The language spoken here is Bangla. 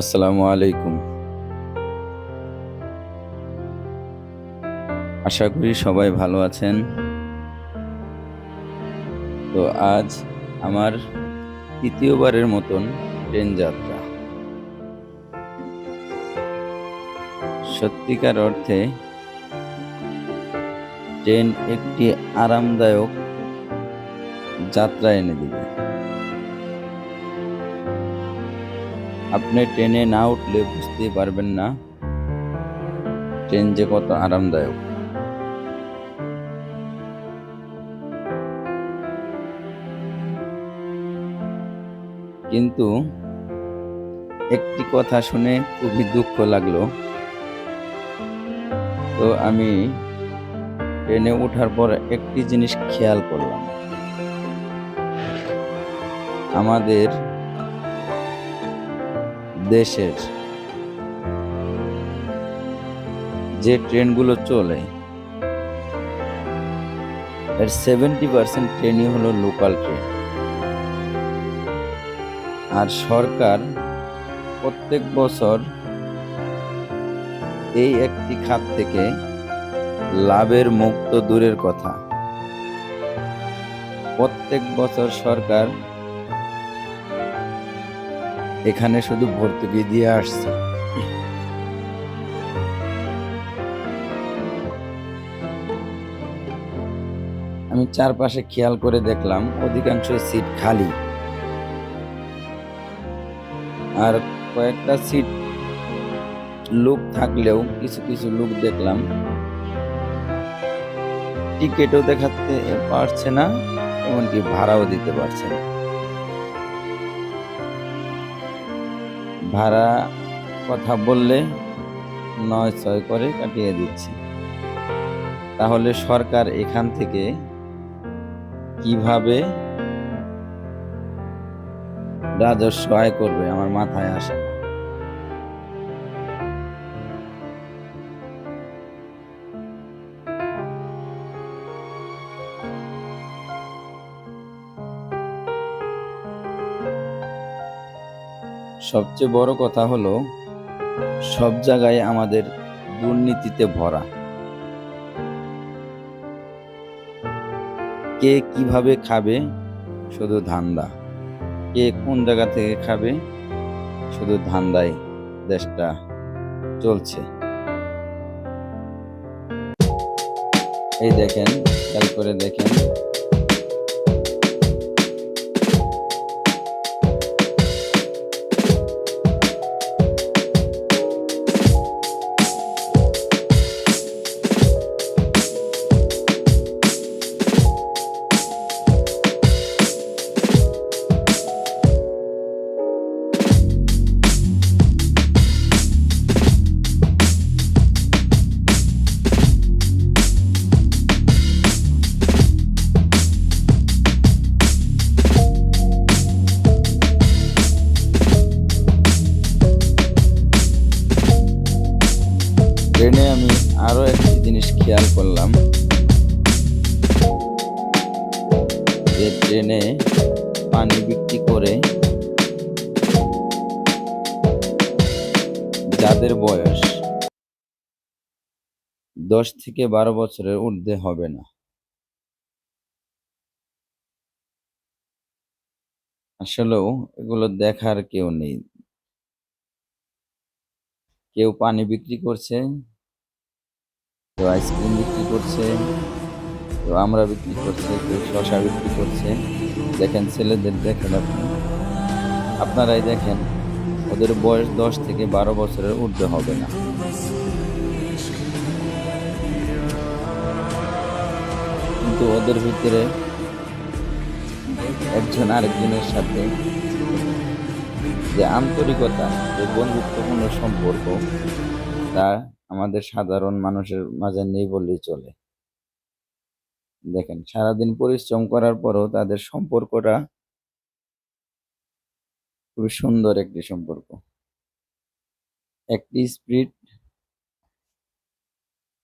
আসসালামু আলাইকুম। আশা করি সবাই ভালো আছেন। তো আজ আমার তৃতীয়বারের মতন ট্রেন যাত্রা। সত্যিকার অর্থে ট্রেন একটি আরামদায়ক যাত্রা এনে দিবে। আপনি ট্রেনে না উঠলে বুঝতেই পারবেন না ট্রেন যে কত আরামদায়ক। কিন্তু একটি কথা শুনে খুবই দুঃখ লাগল। তো আমি ট্রেনে ওঠার পর একটি জিনিস খেয়াল করলাম। আমাদের দেশের যে ট্রেনগুলো চলে, এর সেভেন্টি পার্সেন্ট ট্রেনই হলো লোকাল ট্রেন আর সরকার প্রত্যেক বছর এই একটি খাত থেকে লাভের মুক্ত দূরের কথা। প্রত্যেক বছর সরকার এখানে শুধু ভর্তুকি দিয়ে আসছে। আমি চারপাশে খেয়াল করে দেখলাম, অধিকাংশ সিট খালি। আর কয়েকটা সিট লোক থাকলেও কিছু কিছু লোক দেখলাম। টিকিটও দেখাতে পারছে না, এমনকি ভাড়াও দিতে পারছে না। ভাড়া কথা বললে নয় ছয় করে কাটিয়ে দিচ্ছে তাহলে সরকার এখান থেকে কীভাবে রাজস্ব আয় করবে আমার মাথায় আসে না। সবচেয়ে বড় কথা হলো, সব জায়গায় আমাদের দুর্নীতিতে ভরা। কে কীভাবে খাবে শুধু ধান্দা। কে কোন জায়গা থেকে খাবে শুধু ধান্দায় দেশটা চলছে। এই দেখেন, খেয়াল করে দেখেন। খেয়াল করলাম। যে ট্রেনে পানি বিক্রি করে যাদের বয়স দশ থেকে বারো বছরের ঊর্ধ্বে হবে না। আসলেও এগুলো দেখার কেউ নেই। কেউ পানি বিক্রি করছে কেউ আইসক্রিম বিক্রি করছে কেউ আমরা বিক্রি করছে কেউ শশা বিক্রি করছে। দেখেন ছেলেদের দেখেন আপনি। আপনারাই দেখেন, ওদের বয়স দশ থেকে বারো বছরের ঊর্ধ্বে হবে না। কিন্তু ওদের ভিতরে একজন আরেকজনের সাথে যে আন্তরিকতা, যে বন্ধুত্বপূর্ণ সম্পর্ক তা আমাদের সাধারণ মানুষের মাঝে নেই বললেই চলে। দেখেন, সারাদিন পরিশ্রম করার পরও তাদের সম্পর্কটা খুবই সুন্দর একটি সম্পর্ক। একটি স্পিড